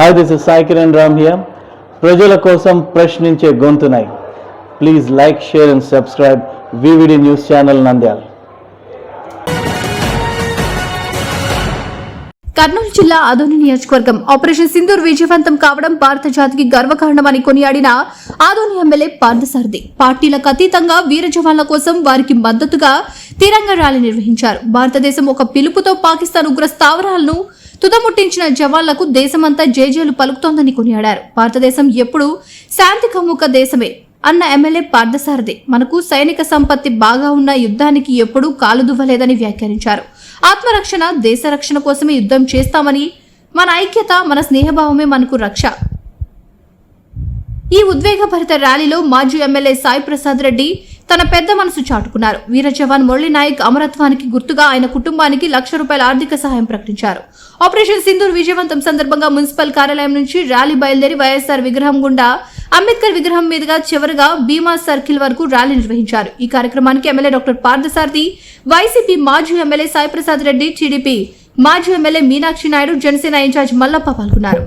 Hi this is Sai Kiran Ram here ప్రజల కోసం ప్రశ్నించే గొంతునై. Please like share and subscribe VVD news channel Nandyal Kurnool జిల్లా ఆదోని నియోజకవర్గం operation Sindoor విజయవంతం కావడం భారత జాతికి గర్వకారణమని కొనియాడిన ఆదోని ఎమ్మెల్యే పార్థసారథి. పార్టీలకు అతీతంగా వీర జవాన్ల కోసం వారికి మద్దతుగా తిరంగ ర్యాలీ నిర్వహించారు. భారతదేశం ఒక పిలుపుతో పాకిస్తాన్ ఉగ్ర స్థావరాలను తుదముట్టించిన జవాన్లకు దేశమంతా జేజేలు పలుకుతోందని కొనియాడారు. భారతదేశం ఎప్పుడూ శాంతి కమ్ముక దేశమే అన్న ఎమ్మెల్యే పార్థసారథి మనకు సైనిక సంపత్తి బాగా ఉన్న యుద్ధానికి ఎప్పుడూ కాలుదువ్వలేదని వ్యాఖ్యానించారు. ఆత్మరక్షణ దేశ రక్షణ కోసమే యుద్ధం చేస్తామని మన ఐక్యత మన స్నేహభావమే మనకు రక్ష. ఈ ఉద్వేగభరిత ర్యాలీలో మాజీ ఎమ్మెల్యే సాయి ప్రసాద్ రెడ్డి తన పెద్ద మనసు చాటుకున్నారు. వీర జవాన్ మురళీ నాయక్ అమరత్వానికి గుర్తుగా ఆయన కుటుంబానికి లక్ష రూపాయల ఆర్థిక సహాయం ప్రకటించారు. ఆపరేషన్ సింధూర్ విజయవంతం సందర్భంగా మున్సిపల్ కార్యాలయం నుంచి ర్యాలీ బయలుదేరి వైఎస్ఆర్ విగ్రహం గుండా అంబేద్కర్ విగ్రహం మీదుగా చివరగా భీమా సర్కిల్ వరకు ర్యాలీ నిర్వహించారు. ఈ కార్యక్రమానికి ఎమ్మెల్యే డాక్టర్ పార్థసారథి వైసీపీ మాజీ ఎమ్మెల్యే సాయిప్రసాద్ రెడ్డి టీడీపీ మాజీ ఎమ్మెల్యే మీనాక్షి నాయుడు జనసేన ఇన్ఛార్జ్ మల్లప్ప పాల్గొన్నారు.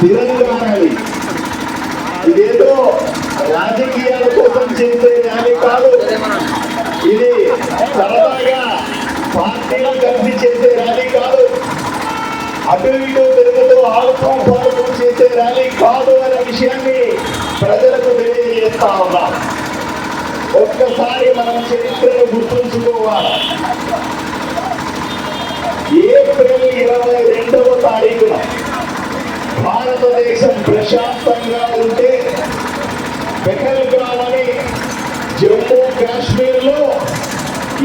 తిరంగాణాలి ఇదేదో రాజకీయాల కోసం చేసే న్యాయం కాదు. ఇది సరదాగా పార్టీలు కలిసి చేసే ర్యాలీ కాదు. అటు ఇటు తిరుగుతూ ఆడుతూ పాడుతూ చేసే ర్యాలీ కాదు అనే విషయాన్ని ప్రజలకు తెలియజేస్తా ఉన్నా. ఒక్కసారి మనం చరిత్రను గుర్తుంచుకోవాలి. ఏప్రిల్ ఇరవై రెండవ తారీఖున భారతదేశం ప్రశాంతంగా ఉంటే పెహల్గామ్ అని జమ్మూ కాశ్మీర్లో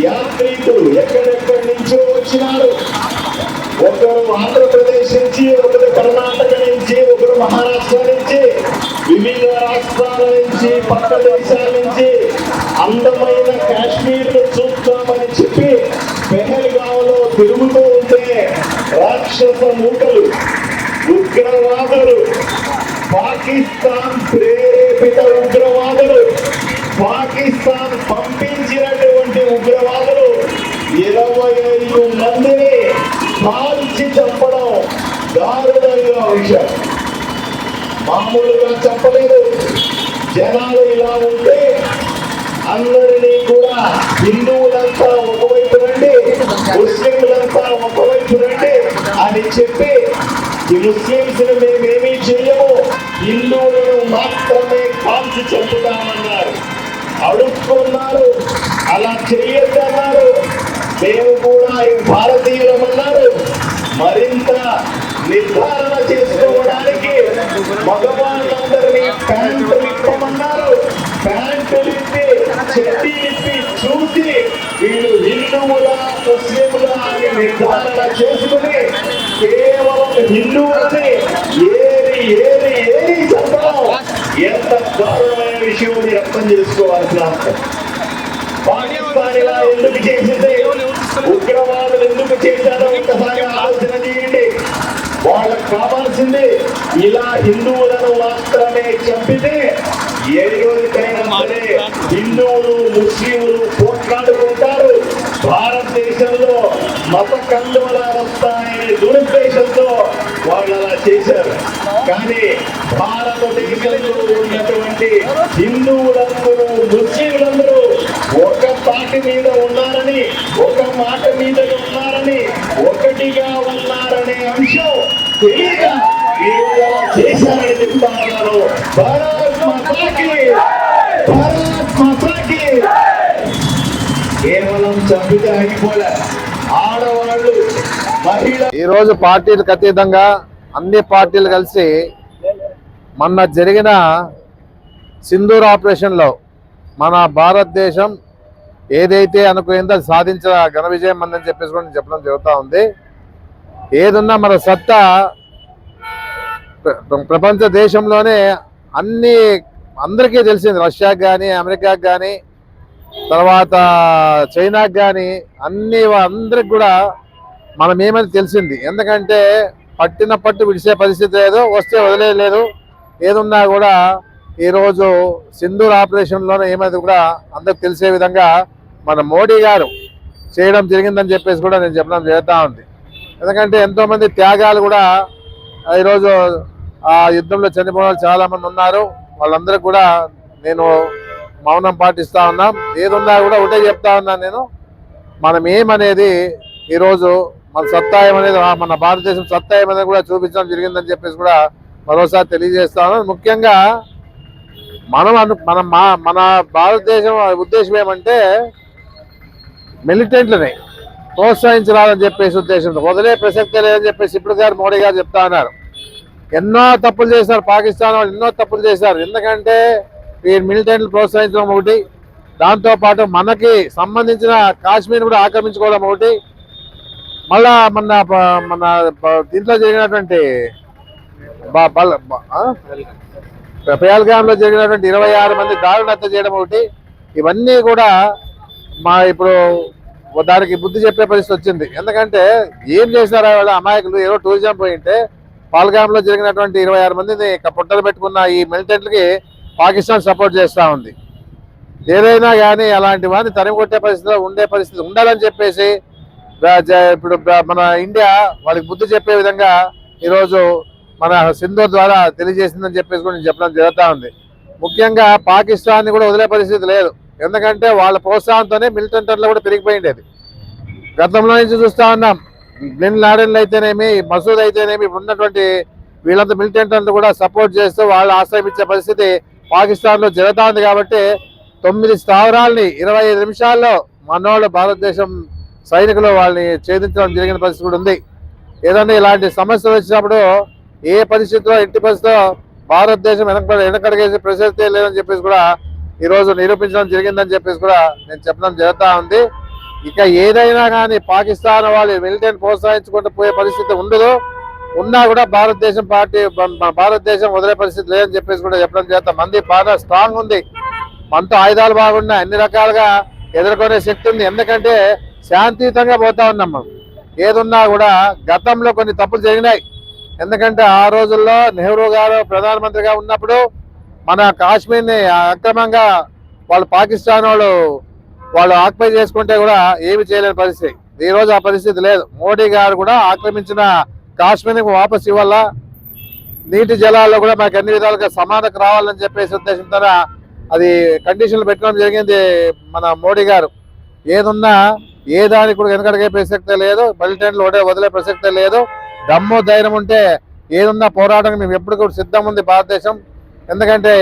యాత్రికులు ఎక్కడెక్కడి నుంచో వచ్చినారు. ఒకరు ఆంధ్రప్రదేశ్ నుంచి ఒకరు కర్ణాటక నుంచి ఒకరు మహారాష్ట్ర నుంచి వివిధ రాష్ట్రాల నుంచి పక్క దేశాల నుంచి అందమైన కాశ్మీర్ చూస్తామని చెప్పి పెహల్గావ్లో తిరుగుతూ ఉంటే రాక్షస మూటలు ఉగ్రవాదులు పాకిస్తాన్ ప్రేరేపిత ఉగ్రవాదులు. పాకిస్తాన్ పంపించినటువంటి ఉగ్రవాదులు ఇరవై ఐదు మందిని కాల్చి చంపడం దారుణంగా విషయం. మామూలుగా చెప్పలేదు. జనాలు ఇలా ఉంటే అందరినీ కూడా హిందువులంతా ఒకవైపు రండి ముస్లింలంతా ఒకవైపు రండి అని చెప్పి ఈ ముస్లింస్ కాల్చి చంపుతామన్నారు అడుక్కున్నారు. అలా చెయ్యొద్దన్నారు. మేము కూడా భారతీయులమన్నారు మరింత నిర్ధారణ చేసుకోవడానికి మగవాళ్ళందరినీ ప్యాంటు ఇప్పమన్నారు ప్యాంటులు ఇప్పి చెట్టి ఇప్పి చూసి వీళ్ళు హిందువుల ముస్లింల అని నిర్ధారణ చేసుకుని కేవలం హిందువులని ఏరి ఏరి ఏరి చంపడం ఎంత దారుణమైన విషయం మీరు అర్థం చేసుకోవాల్సిన అవసరం పాకిస్తాన్ ఇలా ఎందుకు చేసింది? ఉగ్రవాదులు ఎందుకు చేశారో ఒక్కసారి ఆలోచన చేయండి. వాళ్ళకు కావాల్సింది ఇలా హిందువులను మాత్రమే చంపితే ఏ రోజుకైనా సరే హిందువులు ముస్లింలు పోట్లాడుకుంటారు. భారతదేశంలో మత కండువలాలు వస్తాయనే దురుద్దేశంతో వాళ్ళు అలా చేశారు. కానీ భారతదేశంలో ఉన్నటువంటి హిందువులందరూ ముస్లింలందరూ ఒక పాటి మీద ఉన్నారని ఒక మాట మీద ఉన్నారని ఒకటిగా ఉన్నారనే అంశం తెలియక వీళ్ళు చేశారని చెప్తా ఉన్నారు భారత్ మాతాకి భారత్ మాతాకి. కేవలం చంపితే అయిపోలే ఆడవాళ్ళు మహిళ ఈ రోజు పార్టీలకు అతీతంగా అన్ని పార్టీలు కలిసి మొన్న జరిగిన సింధూర్ ఆపరేషన్లో మన భారతదేశం ఏదైతే అనుకుందో అది సాధించిన ఘన విజయం అందని చెప్పేసి కూడా నేను చెప్పడం జరుగుతూ ఉంది. ఏదున్నా మన సత్తా ప్రపంచ దేశంలోనే అన్ని అందరికీ తెలిసింది. రష్యాకి కానీ అమెరికాకి కానీ తర్వాత చైనాకి కానీ అన్ని అందరికి కూడా మనం ఏమని తెలిసింది. ఎందుకంటే పట్టిన పట్టు విడిసే పరిస్థితి లేదు వస్తే వదిలేదు ఏదున్నా కూడా ఈరోజు సింధూర్ ఆపరేషన్లోనే ఏమైంది కూడా అందరికి తెలిసే విధంగా మన మోడీ గారు చేయడం జరిగిందని చెప్పేసి కూడా నేను చెప్పడం జరుగుతూ ఉంది. ఎందుకంటే ఎంతోమంది త్యాగాలు కూడా ఈరోజు ఆ యుద్ధంలో చనిపోయిన చాలామంది చాలా మంది ఉన్నారు. వాళ్ళందరికీ కూడా నేను మౌనం పాటిస్తా ఉన్నాం. ఏదున్నా కూడా ఒకటే చెప్తా ఉన్నాను నేను. మనం ఏమనేది ఈరోజు మన సత్తాయం అనేది మన భారతదేశం సత్తాయం అనేది కూడా చూపించడం జరిగిందని చెప్పేసి కూడా మరోసారి తెలియజేస్తా ఉన్నాను ముఖ్యంగా మనం అను మన మా మన భారతదేశం ఉద్దేశం ఏమంటే మిలిటెంట్లని ప్రోత్సహించాలని చెప్పేసి ఉద్దేశంతో వదిలే ప్రసక్తే లేదని చెప్పేసి ఇప్పుడు గారు మోడీ గారు చెప్తా ఉన్నారు. ఎన్నో తప్పులు చేశారు పాకిస్తాన్ వాళ్ళు ఎన్నో తప్పులు చేశారు. ఎందుకంటే ఈ మిలిటెంట్లు ప్రోత్సహించడం ఒకటి. దాంతో పాటు మనకి సంబంధించిన కాశ్మీర్ కూడా ఆక్రమించుకోవడం ఒకటి. మళ్ళా మన మన దీంట్లో జరిగినటువంటి బ- జరిగినటువంటి ఇరవై ఆరు మంది దారుణ హత్య చేయడం ఒకటి. ఇవన్నీ కూడా మా ఇప్పుడు దానికి బుద్ధి చెప్పే పరిస్థితి వచ్చింది. ఎందుకంటే ఏం చేశారు వాళ్ళ అమాయకులు? ఏదో టూరిజం పోయింటే పాల్గామ్లో జరిగినటువంటి ఇరవై ఆరు మందిని పుట్టలు పెట్టుకున్న ఈ మిలిటెంట్లకి పాకిస్తాన్ సపోర్ట్ చేస్తూ ఉంది. ఏదైనా కానీ అలాంటి వాడిని తరిమికొట్టే పరిస్థితిలో ఉండే పరిస్థితి ఉండాలని చెప్పేసి ఇప్పుడు మన ఇండియా వాళ్ళకి బుద్ధి చెప్పే విధంగా ఈరోజు మన సింధు ద్వారా తెలియజేసిందని చెప్పేసి కూడా నేను చెప్పడం జరుగుతూ ఉంది. ముఖ్యంగా పాకిస్తాన్ని కూడా వదిలే పరిస్థితి లేదు. ఎందుకంటే వాళ్ళ ప్రోత్సాహంతోనే మిలిటెంటర్లో కూడా పెరిగిపోయిండేది. గతంలో నుంచి చూస్తా ఉన్నాం. బిన్ లాడెన్లు అయితేనేమి మసూద్ అయితేనేమి ఇప్పుడు ఉన్నటువంటి వీళ్ళంతా మిలిటెంట్లను కూడా సపోర్ట్ చేస్తూ వాళ్ళు ఆశ్రయించే పరిస్థితి పాకిస్తాన్లో జరుగుతూ ఉంది కాబట్టి తొమ్మిది స్థావరాల్ని ఇరవై ఐదు నిమిషాల్లో మనోళ్ళు భారతదేశం సైనికులు వాళ్ళని ఛేదించడం జరిగిన పరిస్థితి కూడా ఉంది. ఏదన్నా ఇలాంటి సమస్యలు వచ్చినప్పుడు ఏ పరిస్థితిలో ఎట్టి పరిస్థితిలో భారతదేశం వెనక వెనకడిగేసే ప్రసక్తే లేదని చెప్పేసి కూడా ఈరోజు నిరూపించడం జరిగిందని చెప్పేసి కూడా నేను చెప్పడం జరుగుతూ ఉంది. ఇక ఏదైనా కానీ పాకిస్తాన్ వాళ్ళు మిలిటెంట్ ప్రోత్సహించుకుంటూ పోయే పరిస్థితి ఉండదు. ఉన్నా కూడా భారతదేశం పార్టీ మన భారతదేశం వదిలే పరిస్థితి లేదని చెప్పేసి కూడా చెప్పడం చేత మంది బాగా స్ట్రాంగ్ ఉంది. మనతో ఆయుధాలు బాగున్నాయి అన్ని రకాలుగా ఎదుర్కొనే శక్తి ఉంది. ఎందుకంటే శాంతియుతంగా పోతా ఉన్నాం మనం. ఏదున్నా కూడా గతంలో కొన్ని తప్పులు జరిగినాయి. ఎందుకంటే ఆ రోజుల్లో నెహ్రూ గారు ప్రధానమంత్రిగా ఉన్నప్పుడు మన కాశ్మీర్ని అక్రమంగా వాళ్ళు పాకిస్తాన్ వాళ్ళు వాళ్ళు ఆక్యుపై చేసుకుంటే కూడా ఏమి చేయలేని పరిస్థితి. ఈ రోజు ఆ పరిస్థితి లేదు. మోడీ గారు కూడా ఆక్రమించిన కాశ్మీర్కి వాపస్ ఇవ్వాలా? నీటి జలాల్లో కూడా మాకు అన్ని విధాలుగా సమానకు రావాలని చెప్పేసి ఉద్దేశంతో అది కండిషన్లు పెట్టడం జరిగింది మన మోడీ గారు. ఏదున్నా ఏ దానికి కూడా వెనకడిగే ప్రసక్తే లేదు బలిటెంట్లు ఒకటే వదిలే ప్రసక్తే లేదు. దమ్ము ధైర్యం ఉంటే ఏదున్నా పోరాటం మేము ఎప్పుడు కూడా సిద్ధం ఉంది భారతదేశం. ఎందుకంటే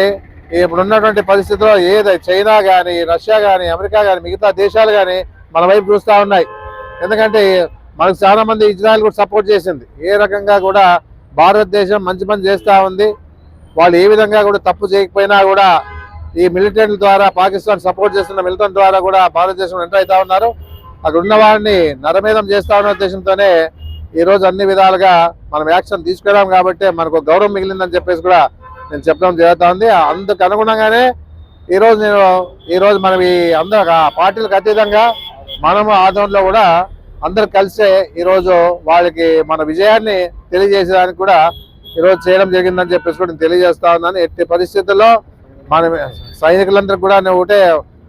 ఇప్పుడు ఉన్నటువంటి పరిస్థితిలో ఏది చైనా కానీ రష్యా కానీ అమెరికా కానీ మిగతా దేశాలు కానీ మన వైపు చూస్తూ ఉన్నాయి. ఎందుకంటే మనకు చాలా మంది ఇజ్రాయెల్ కూడా సపోర్ట్ చేసింది. ఏ రకంగా కూడా భారతదేశం మంచి పని చేస్తూ ఉంది. వాళ్ళు ఏ విధంగా కూడా తప్పు చేయకపోయినా కూడా ఈ మిలిటెంట్ల ద్వారా పాకిస్తాన్ సపోర్ట్ చేస్తున్న మిలిటెంట్ ద్వారా కూడా భారతదేశం ఎంటర్ అవుతా ఉన్నారు. అక్కడ ఉన్న వారిని నరమేధం చేస్తా ఉన్న ఉద్దేశంతోనే ఈ రోజు అన్ని విధాలుగా మనం యాక్షన్ తీసుకురాం కాబట్టి మనకు గౌరవం మిగిలిందని చెప్పేసి కూడా నేను చెప్పడం జరుగుతూ ఉంది. అందుకు అనుగుణంగానే ఈ రోజు నేను ఈరోజు మనం ఈ అందరూ పార్టీలకు అతీతంగా మనము ఆధ్వర్యంలో కూడా అందరు కలిసే ఈరోజు వాళ్ళకి మన విజయాన్ని తెలియజేసేదానికి కూడా ఈరోజు చేయడం జరిగిందని చెప్పేసి కూడా నేను తెలియజేస్తా ఉన్నాను. ఎట్టి పరిస్థితుల్లో మన సైనికులందరికీ కూడా నేను ఒకటే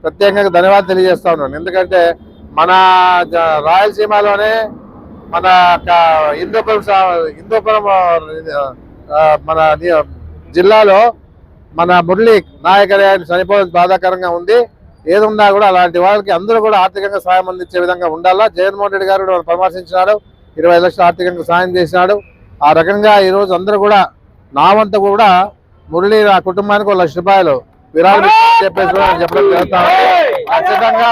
ప్రత్యేకంగా ధన్యవాదాలు తెలియజేస్తా ఉన్నాను. ఎందుకంటే మన రాయలసీమలోనే మన హిందూపురం హిందూపురం మన జిల్లాలో మన మురళి నాయకర్ ఆయన చనిపోవడం బాధాకరంగా ఉంది. ఏదున్నా కూడా అలాంటి వాళ్ళకి అందరూ కూడా ఆర్థికంగా సాయం అందించే విధంగా ఉండాలా? జగన్మోహన్ రెడ్డి గారు పరామర్శించినాడు ఇరవై లక్షలు ఆర్థికంగా సాయం చేసినాడు. ఆ రకంగా ఈ రోజు అందరూ కూడా నా వంతు కూడా మురళి ఆ కుటుంబానికి ఒక లక్ష రూపాయలు విరాళం చెప్పేసి చెప్పడం జరుగుతా. ఖచ్చితంగా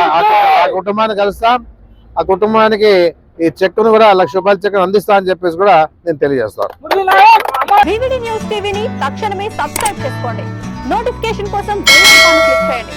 ఆ- కుటుంబాన్ని కలుస్తాం. ఆ కుటుంబానికి ఈ చెక్కును కూడా లక్ష రూపాయల చెక్కును అందిస్తా అని చెప్పేసి కూడా నేను తెలియజేస్తాను. వివిడి న్యూస్ టీవీని తక్షణమే సబ్స్క్రైబ్ చేసుకోండి. నోటిఫికేషన్ కోసం బెల్ ఐకాన్ క్లిక్ చేయండి.